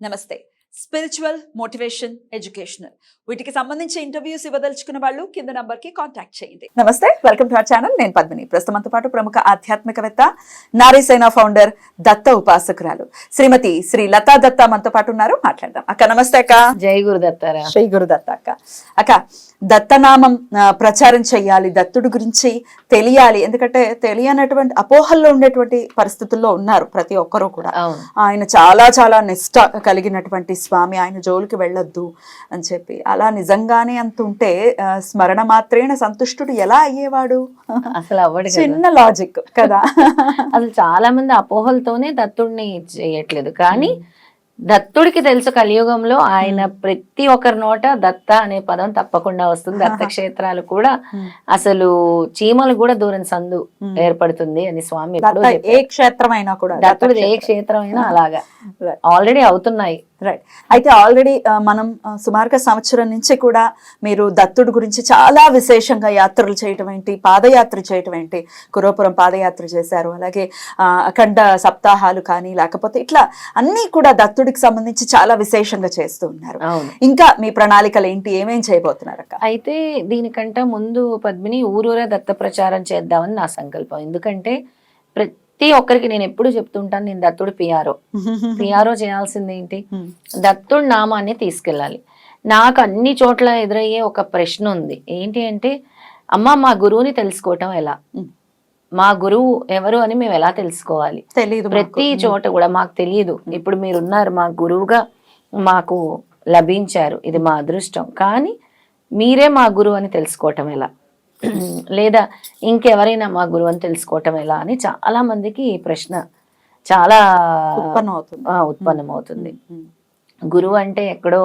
నమస్తే spiritual motivation educational వీటికి సంబంధించి ఇంటర్వ్యూస్ ఇవ్వదలుచుకున్న వాళ్ళు కింద నంబర్కి కాంటాక్ట్ చేయండి. నమస్తే వెల్కమ్ టు అవర్ ఛానల్ నేను పద్మిని. ప్రస్తుతంతో పాటు ప్రముఖ ఆధ్యాత్మికవేత్త నారీసేన ఫౌండర్ దత్త ఉపాసకురాలు శ్రీమతి శ్రీ లతా దత్త మనతో పాటు ఉన్నారు. మాట్లాడదాం. అక్క నమస్తే అక్క. జై గురుదత్తారా శ్రీ గురుదత్త అక్క. అక్క దత్తనామం ప్రచారం చెయ్యాలి దత్తుడి గురించి తెలియాలి. ఎందుకంటే తెలియనటువంటి అపోహల్లో ఉండేటువంటి పరిస్థితుల్లో ఉన్నారు ప్రతి ఒక్కరూ కూడా. అవును. ఆయన చాలా చాలా నిష్ట కలిగినటువంటి స్వామి ఆయన జోలికి వెళ్ళొద్దు అని చెప్పి. అలా నిజంగానే అంత ఉంటే స్మరణ మాత్రేన సంతుష్టుడు ఎలా అయ్యేవాడు? అసలు అవ్వడు చిన్న లాజిక్ కదా. అసలు చాలా మంది అపోహలతోనే దత్తుడిని చేయట్లేదు. కానీ దత్తుడికి తెలుసు కలియుగంలో ఆయన ప్రతి ఒక్కరి నోట దత్త అనే పదం తప్పకుండా వస్తుంది. దత్త క్షేత్రాలు కూడా అసలు చీమలు కూడా దూరం సందు ఏర్పడుతుంది అని స్వామి. ఏ క్షేత్రం అయినా కూడా దత్తుడిది ఏ క్షేత్రం. అయినా అలాగా. ఆల్రెడీ అవుతున్నాయి. రైట్ అయితే ఆల్రెడీ మనం సుమారుగా సంవత్సరం నుంచి కూడా మీరు దత్తుడి గురించి చాలా విశేషంగా యాత్రలు చేయటం ఏంటి పాదయాత్ర చేయటం ఏంటి కురోపురం పాదయాత్ర చేశారు. అలాగే అఖండ సప్తాహాలు కానీ లేకపోతే ఇట్లా అన్నీ కూడా దత్తుడికి సంబంధించి చాలా విశేషంగా చేస్తూ ఉన్నారు. ఇంకా మీ ప్రణాళికలు ఏంటి ఏమేం చేయబోతున్నారు అక్క? అయితే దీనికంటే ముందు పద్మిని ఊరూరా దత్త ప్రచారం చేద్దామని నా సంకల్పం. ఎందుకంటే ప్రతి ఒక్కరికి నేను ఎప్పుడు చెప్తుంటాను నేను దత్తుడు పిఆర్ఓ. పిఆర్ఓ చేయాల్సింది ఏంటి. దత్తుడి నామాన్ని తీసుకెళ్ళాలి. నాకు అన్ని చోట్ల ఎదురయ్యే ఒక ప్రశ్న ఉంది. ఏంటి అంటే అమ్మ మా గురువుని తెలుసుకోవటం ఎలా. మా గురువు ఎవరు అని మేము ఎలా తెలుసుకోవాలి? తెలీదు ప్రతి చోట కూడా మాకు తెలియదు ఇప్పుడు మీరు ఉన్నారు మా గురువుగా మాకు లభించారు. ఇది మా అదృష్టం. కానీ మీరే మా గురువు అని తెలుసుకోవటం ఎలా? లేదా ఇంకెవరైనా మా గురువు అని తెలుసుకోవటం ఎలా అని చాలా మందికి ఈ ప్రశ్న చాలా ఉత్పన్నం అవుతుంది గురువు అంటే ఎక్కడో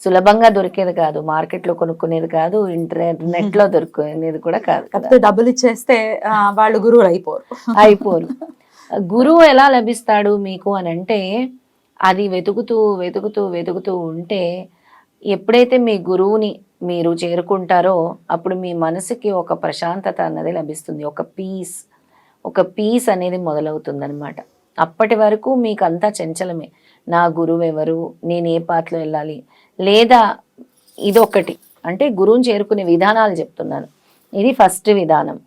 సులభంగా దొరికేది కాదు మార్కెట్లో కొనుక్కునేది కాదు ఇంటర్నెట్లో దొరుకునేది కూడా కాదు కాకపోతే డబ్బులు ఇచ్చేస్తే వాళ్ళు గురువులు అయిపోరు. అయిపోరు. గురువు ఎలా లభిస్తాడు మీకు అని అంటే అది వెతుకుతూ వెతుకుతూ వెతుకుతూ ఉంటే ఎప్పుడైతే మీ గురువుని మీరు చేరుకుంటారో అప్పుడు మీ మనసుకి ఒక ప్రశాంతత అన్నది లభిస్తుంది. ఒక పీస్ ఒక పీస్ అనేది మొదలవుతుందనమాట అప్పటి వరకు మీకు అంతా చంచలమే. నా గురువు ఎవరు? నేను ఏ పాటలో వెళ్ళాలి? లేదా ఇదొకటి. అంటే గురువుని చేరుకునే విధానాలు చెప్తున్నాను. ఇది ఫస్ట్ విధానం.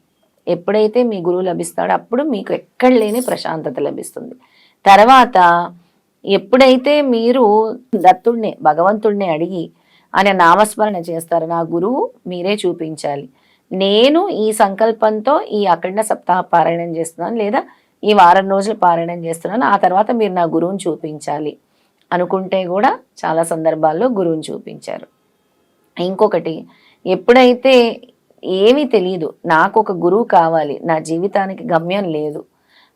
ఎప్పుడైతే మీ గురువు లభిస్తాడో అప్పుడు మీకు ఎక్కడ లేని ప్రశాంతత లభిస్తుంది. తర్వాత ఎప్పుడైతే మీరు దత్తుడిని భగవంతుడిని అడిగి అనే నామస్మరణ చేస్తారు. నా గురువు మీరే చూపించాలి. నేను ఈ సంకల్పంతో ఈ అఖండ సప్తాహ పారాయణం చేస్తున్నాను లేదా ఈ వారం రోజులు పారాయణం చేస్తున్నాను. ఆ తర్వాత మీరు నా గురువుని చూపించాలి అనుకుంటే కూడా చాలా సందర్భాల్లో గురువుని చూపించారు. ఇంకొకటి ఎప్పుడైతే ఏమీ తెలియదు నాకు ఒక గురువు కావాలి నా జీవితానికి గమ్యం లేదు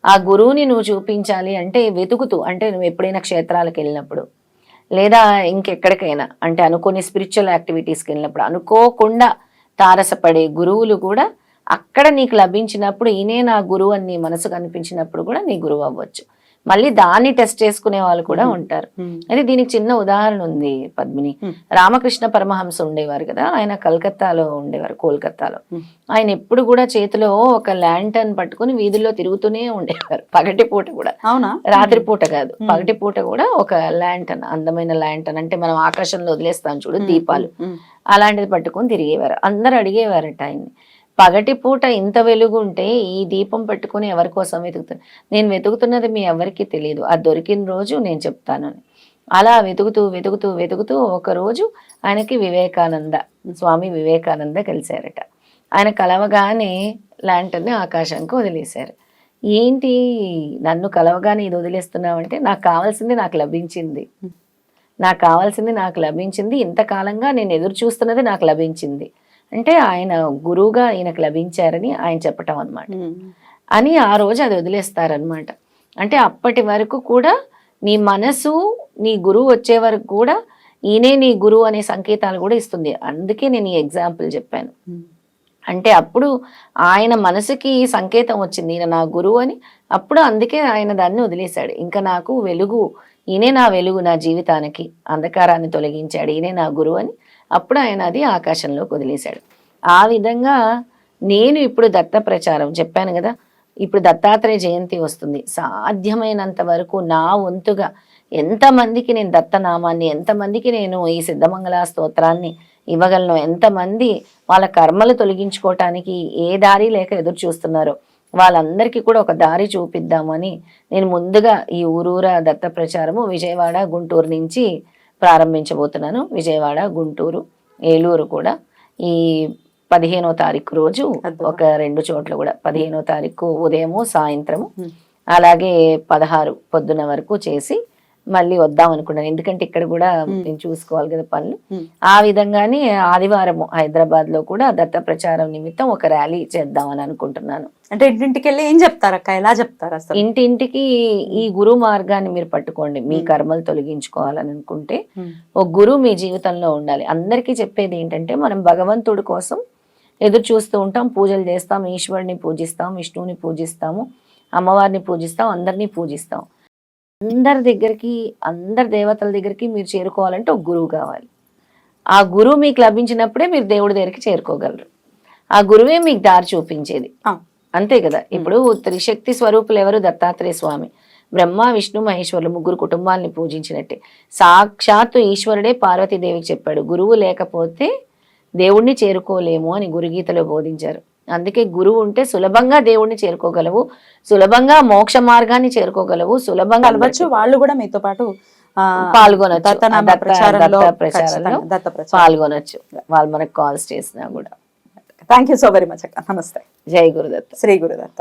ఆ గురువుని నువ్వు చూపించాలి అంటే వెతుకుతూ అంటే నువ్వు ఎప్పుడైనా క్షేత్రాలకు వెళ్ళినప్పుడు లేదా ఇంకెక్కడికైనా అంటే అనుకోని స్పిరిచువల్ యాక్టివిటీస్కి వెళ్ళినప్పుడు అనుకోకుండా తారసపడే గురువులు కూడా అక్కడ నీకు లభించినప్పుడు ఈయనే నా గురువు అని నీ మనసు కనిపించినప్పుడు కూడా నీ గురువు అవ్వచ్చు. మళ్ళీ దాన్ని టెస్ట్ చేసుకునే వాళ్ళు కూడా ఉంటారు. అయితే దీనికి చిన్న ఉదాహరణ ఉంది పద్మిని. రామకృష్ణ పరమహంస ఉండేవారు కదా ఆయన కలకత్తాలో ఉండేవారు కోల్కత్తాలో. ఆయన ఎప్పుడు కూడా చేతిలో ఒక ల్యాంటర్న్ పట్టుకుని వీధుల్లో తిరుగుతూనే ఉండేవారు. పగటి పూట కూడా. అవునా? రాత్రి పూట కాదు. పగటి పూట కూడా ఒక ల్యాంటర్న్ అందమైన ల్యాంటర్న్ అంటే మనం ఆకాశంలో వదిలేస్తాం చూడు దీపాలు. అలాంటిది పట్టుకొని తిరిగేవారు. అందరు అడిగేవారట ఆయన్ని. పగటి పూట ఇంత వెలుగు ఉంటే ఈ దీపం పెట్టుకుని ఎవరి కోసం వెతుకుతాను నేను వెతుకుతున్నది మీ ఎవరికి తెలియదు అది దొరికిన రోజు నేను చెప్తాను అని అలా వెతుకుతూ వెతుకుతూ వెతుకుతూ ఒక రోజు ఆయనకి వివేకానంద స్వామి వివేకానంద కలిశారట. ఆయన కలవగానే ల్యాంటర్ని ఆకాశానికి వదిలేశారు. ఏంటి? నన్ను కలవగానే ఇది వదిలేస్తున్నావంటే నాకు కావాల్సింది నాకు లభించింది. నాకు కావాల్సింది నాకు లభించింది. ఇంతకాలంగా నేను ఎదురు చూస్తున్నది నాకు లభించింది. అంటే ఆయన గురువుగా ఈయనకు లభించారని ఆయన చెప్పటం అన్నమాట. అని ఆ రోజు అది వదిలేస్తారనమాట అంటే అప్పటి వరకు కూడా నీ మనసు నీ గురువు వచ్చే వరకు కూడా ఈయనే నీ గురువు అనే సంకేతాలు కూడా ఇస్తుంది. అందుకే నేను ఈ ఎగ్జాంపుల్ చెప్పాను. అంటే అప్పుడు ఆయన మనసుకి సంకేతం వచ్చింది ఈయన నా గురువు అని. అప్పుడు అందుకే ఆయన దాన్ని వదిలేశాడు. ఇంకా నాకు వెలుగు ఈయనే నా వెలుగు నా జీవితానికి అంధకారాన్ని తొలగించాడు. ఈయనే నా గురువు అని అప్పుడు ఆయన అది ఆకాశంలోకి వదిలేశాడు. ఆ విధంగా నేను ఇప్పుడు దత్త ప్రచారం చెప్పాను కదా ఇప్పుడు దత్తాత్రేయ జయంతి వస్తుంది. సాధ్యమైనంత వరకు నా వంతుగా ఎంతమందికి నేను దత్తనామాన్ని ఎంతమందికి నేను ఈ సిద్ధమంగళ స్తోత్రాన్ని ఇవ్వగలను ఎంతమంది వాళ్ళ కర్మలు తొలగించుకోవటానికి ఏ దారి లేక ఎదురు చూస్తున్నారో వాళ్ళందరికీ కూడా ఒక దారి చూపిద్దామని నేను ముందుగా ఈ ఊరూరా దత్త ప్రచారము విజయవాడ గుంటూరు నుంచి ప్రారంభించబోతున్నాను విజయవాడ గుంటూరు ఏలూరు కూడా ఈ పదిహేనో తారీఖు రోజు. ఒక రెండు చోట్ల కూడా పదిహేనో తారీఖు ఉదయము సాయంత్రము. అలాగే పదహారు పొద్దున వరకు చేసి మళ్ళీ వద్దాం అనుకున్నాను. ఎందుకంటే ఇక్కడ కూడా. నేను చూసుకోవాలి కదా పనులు. ఆ విధంగానే ఆదివారం హైదరాబాద్లో కూడా దత్త ప్రచారం నిమిత్తం ఒక ర్యాలీ చేద్దామని అనుకుంటున్నాను. అంటే ఇంటింటికి వెళ్ళి ఏం చెప్తారు అక్క ఎలా చెప్తారు అసలు? ఇంటింటికి ఈ గురు మార్గాన్ని మీరు పట్టుకోండి. మీ. కర్మలు తొలగించుకోవాలని అనుకుంటే ఒక గురువు మీ జీవితంలో ఉండాలి. అందరికీ చెప్పేది ఏంటంటే మనం భగవంతుడి కోసం ఎదురు చూస్తూ ఉంటాం. పూజలు చేస్తాం. ఈశ్వరుని పూజిస్తాం. విష్ణువుని పూజిస్తాము. అమ్మవారిని పూజిస్తాం. అందరినీ పూజిస్తాం. అందరి దగ్గరికి అందరి దేవతల దగ్గరికి మీరు చేరుకోవాలంటే ఒక గురువు కావాలి. ఆ గురువు మీకు లభించినప్పుడే మీరు దేవుడి దగ్గరికి చేరుకోగలరు. ఆ గురువే మీకు దారి చూపించేది. అంతే కదా? ఇప్పుడు త్రిశక్తి స్వరూపులు ఎవరు దత్తాత్రేయ స్వామి. బ్రహ్మ విష్ణు మహేశ్వరులు ముగ్గురు కుటుంబాలని పూజించినట్టే. సాక్షాత్తు ఈశ్వరుడే పార్వతీదేవికి చెప్పాడు. గురువు లేకపోతే దేవుణ్ణి చేరుకోలేము అని గురుగీతలో బోధించారు. అందుకే గురువు ఉంటే సులభంగా దేవుణ్ణి చేరుకోగలవు సులభంగా మోక్ష మార్గాన్ని చేరుకోగలవు సులభంగా కలవచ్చు. వాళ్ళు కూడా మీతో పాటు పాల్గొనొచ్చు. ప్రచారంలో పాల్గొనొచ్చు. వాళ్ళు మనకు కాల్స్ చేసినా కూడా. Thank you so very much అక్క. నమస్తే. జై గురుదత్త. శ్రీ గురుదత్త.